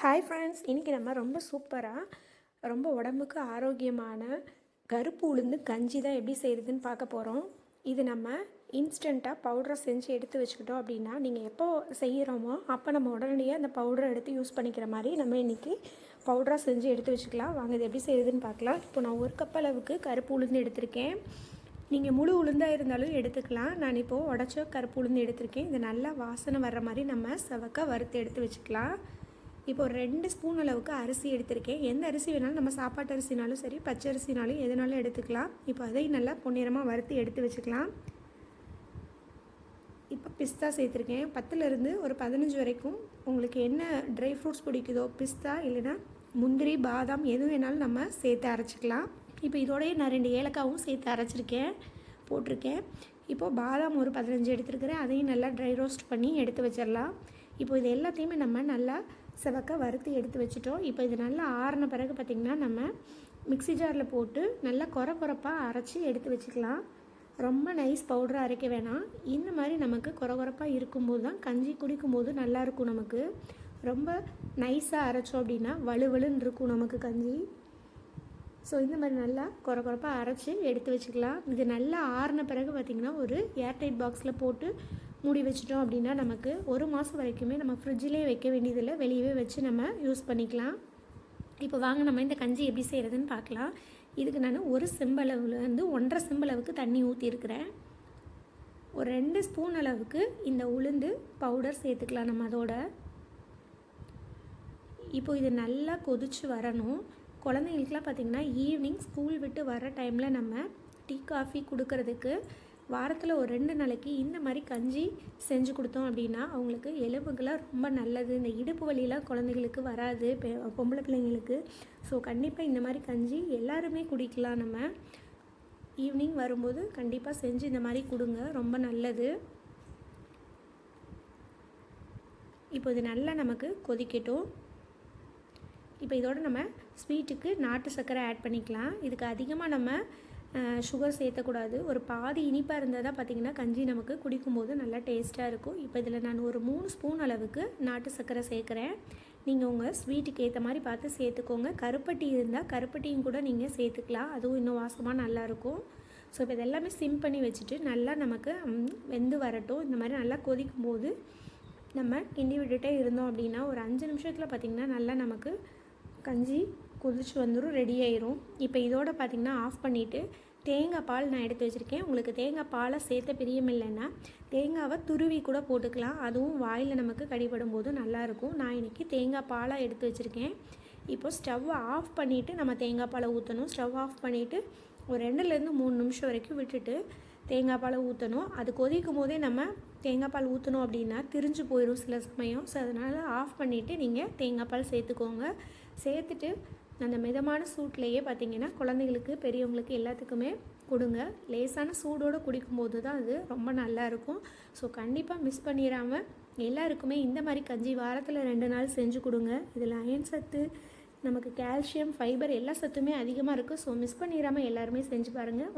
Hi friends இன்றைக்கி நம்ம ரொம்ப சூப்பராக ரொம்ப உடம்புக்கு ஆரோக்கியமான கருப்பு உளுந்து கஞ்சி தான் எப்படி செய்கிறதுன்னு பார்க்க போகிறோம் இது நம்ம இன்ஸ்டண்ட்டாக பவுடரை செஞ்சு எடுத்து வச்சுக்கிட்டோம் அப்படின்னா நீங்கள் எப்போ செய்கிறோமோ அப்போ நம்ம உடனடியாக அந்த பவுடரை எடுத்து யூஸ் பண்ணிக்கிற மாதிரி நம்ம இன்றைக்கி பவுடராக செஞ்சு எடுத்து வச்சுக்கலாம். வாங்க இது எப்படி செய்யுதுன்னு பார்க்கலாம். இப்போ நான் ஒரு கப் அளவுக்கு கருப்பு உளுந்து எடுத்திருக்கேன். நீங்கள் முழு உளுந்தாக இருந்தாலும் எடுத்துக்கலாம். நான் இப்போது உடச்ச கருப்பு உளுந்து எடுத்திருக்கேன். இது நல்லா வாசனை வர்ற மாதிரி நம்ம செவக்க வறுத்து எடுத்து வச்சுக்கலாம். இப்போ ஒரு ரெண்டு ஸ்பூன் அளவுக்கு அரிசி எடுத்திருக்கேன். எந்த அரிசி வேணாலும் நம்ம சாப்பாட்டு அரிசினாலும் சரி பச்சை அரிசினாலும் எதுனாலும் எடுத்துக்கலாம். இப்போ அதையும் நல்லா பொன்னிறமாக வறுத்து எடுத்து வச்சுக்கலாம். இப்போ பிஸ்தா சேர்த்துருக்கேன். பத்துலேருந்து ஒரு பதினஞ்சு வரைக்கும் உங்களுக்கு என்ன ட்ரை ஃப்ரூட்ஸ் பிடிக்குதோ பிஸ்தா இல்லைன்னா முந்திரி பாதாம் எது வேணாலும் நம்ம சேர்த்து அரைச்சிக்கலாம். இப்போ இதோடய நான் ரெண்டு ஏலக்காவும் சேர்த்து அரைச்சிருக்கேன் போட்டிருக்கேன். இப்போது பாதாம் ஒரு பதினஞ்சு எடுத்துருக்கிறேன். அதையும் நல்லா ட்ரை ரோஸ்ட் பண்ணி எடுத்து வச்சிடலாம். இப்போ இது எல்லாத்தையுமே நம்ம நல்லா செவக்க வறுத்து எடுத்து வச்சுட்டோம். இப்போ இது நல்லா ஆறின பிறகு பார்த்திங்கன்னா நம்ம மிக்சி ஜாரில் போட்டு நல்லா குறை குறப்பாக அரைச்சி எடுத்து வச்சுக்கலாம். ரொம்ப நைஸ் பவுடராக அரைக்க வேணாம். இந்த மாதிரி நமக்கு குறை குறப்பாக இருக்கும்போது தான் கஞ்சி குடிக்கும்போது நல்லாயிருக்கும் நமக்கு. ரொம்ப நைஸாக அரைச்சோம் அப்படின்னா வலுவலுன்னு இருக்கும் நமக்கு கஞ்சி. ஸோ இந்த மாதிரி நல்லா குறை குறப்பாக அரைச்சி எடுத்து வச்சுக்கலாம். இது நல்லா ஆறின பிறகு பார்த்திங்கன்னா ஒரு ஏர்டைட் பாக்ஸில் போட்டு மூடி வச்சிட்டோம் அப்படின்னா நமக்கு ஒரு மாதம் வரைக்குமே நம்ம ஃப்ரிட்ஜிலே வைக்க வேண்டியதில்லை. வெளியவே வச்சு நம்ம யூஸ் பண்ணிக்கலாம். இப்போ வாங்க நம்ம இந்த கஞ்சி எப்படி செய்கிறதுன்னு பார்க்கலாம். இதுக்கு நான் ஒரு செம்பளவில் வந்து ஒன்றரை செம்பளவுக்கு தண்ணி ஊற்றிருக்கிறேன் ஒரு ரெண்டு ஸ்பூன் அளவுக்கு இந்த உளுந்து பவுடர் சேர்த்துக்கலாம் நம்ம அதோட. இப்போ இது நல்லா கொதிச்சு வரணும். குழந்தைங்களுக்குலாம் பார்த்திங்கன்னா ஈவினிங் ஸ்கூல் விட்டு வர டைமில் நம்ம டீ காஃபி கொடுக்கறதுக்கு வாரத்தில் ஒரு ரெண்டு நாளைக்கு இந்த மாதிரி கஞ்சி செஞ்சு கொடுத்தோம் அப்படின்னா அவங்களுக்கு எலும்புகளாக ரொம்ப நல்லது. இந்த இடுப்பு வலியெலாம் குழந்தைகளுக்கு வராது பொம்பளை பிள்ளைங்களுக்கு. ஸோ கண்டிப்பாக இந்த மாதிரி கஞ்சி எல்லாருமே குடிக்கலாம் நம்ம. ஈவினிங் வரும்போது கண்டிப்பாக செஞ்சு இந்த மாதிரி கொடுங்க. ரொம்ப நல்லது. இப்போ இது நல்லா நமக்கு கொதிக்கட்டும். இப்போ இதோட நம்ம ஸ்வீட்டுக்கு நாட்டு சர்க்கரை ஆட் பண்ணிக்கலாம். இதுக்கு அதிகமாக நம்ம சுகர் சேர்த்தக்கூடாது. ஒரு பாதி இனிப்பாக இருந்தால் தான் பார்த்திங்கன்னா கஞ்சி நமக்கு குடிக்கும்போது நல்லா டேஸ்ட்டாக இருக்கும். இப்போ இதில் நான் ஒரு மூணு ஸ்பூன் அளவுக்கு நாட்டு சர்க்கரை சேர்க்குறேன். நீங்கள் உங்கள் ஸ்வீட்டுக்கு ஏற்ற மாதிரி பார்த்து சேர்த்துக்கோங்க. கருப்பட்டி இருந்தால் கருப்பட்டியும் கூட நீங்கள் சேர்த்துக்கலாம். அதுவும் இன்னும் வாசமாக நல்லாயிருக்கும் ஸோ இப்போ இதெல்லாமே சிம் பண்ணி வச்சுட்டு நல்லா நமக்கு வெந்து வரட்டும். இந்த மாதிரி நல்லா கொதிக்கும் போது நம்ம கிண்டி விட்டுட்டே இருந்தோம் அப்படின்னா ஒரு அஞ்சு நிமிஷத்தில் பார்த்திங்கன்னா நல்லா நமக்கு கஞ்சி கொதிச்சு வந்துடும் ரெடி ஆயிரும். இப்போ இதோட பார்த்திங்கன்னா ஆஃப் பண்ணிவிட்டு தேங்காய் பால் நான் எடுத்து வச்சுருக்கேன். உங்களுக்கு தேங்காய் பாலை சேர்த்த பிரியமில்லைன்னா தேங்காவை துருவி கூட போட்டுக்கலாம். அதுவும் வாயில் நமக்கு கடிபடும் போது நல்லாயிருக்கும் நான் இன்றைக்கி தேங்காய் பாலாக எடுத்து வச்சுருக்கேன். இப்போ ஸ்டவ்வை ஆஃப் பண்ணிவிட்டு நம்ம தேங்காய் பாலை ஊற்றணும் ஸ்டவ் ஆஃப் பண்ணிவிட்டு ஒரு ரெண்டுலேருந்து மூணு நிமிஷம் வரைக்கும் விட்டுட்டு தேங்காய் பாலை ஊற்றணும் அது கொதிக்கும் போதே நம்ம தேங்காய் பால் ஊற்றணும் அப்படின்னா திரிஞ்சு போயிடும் சில சமயம். ஸோ அதனால் ஆஃப் பண்ணிவிட்டு நீங்கள் தேங்காய் பால் சேர்த்துக்கோங்க. சேர்த்துட்டு அந்த மிதமான சூட்லேயே பார்த்திங்கன்னா குழந்தைங்களுக்கு பெரியவங்களுக்கு எல்லாத்துக்குமே கொடுங்க. லேசான சூடோடு குடிக்கும்போது தான் அது ரொம்ப நல்லாயிருக்கும் ஸோ கண்டிப்பாக மிஸ் பண்ணிடாமல் எல்லாருக்குமே இந்த மாதிரி கஞ்சி வாரத்தில் ரெண்டு நாள் செஞ்சு கொடுங்க. இதில் அயன் சத்து நமக்கு கால்சியம் ஃபைபர் எல்லா சத்துமே அதிகமாக இருக்குது ஸோ மிஸ் பண்ணிடாமல் எல்லாருமே செஞ்சு பாருங்கள்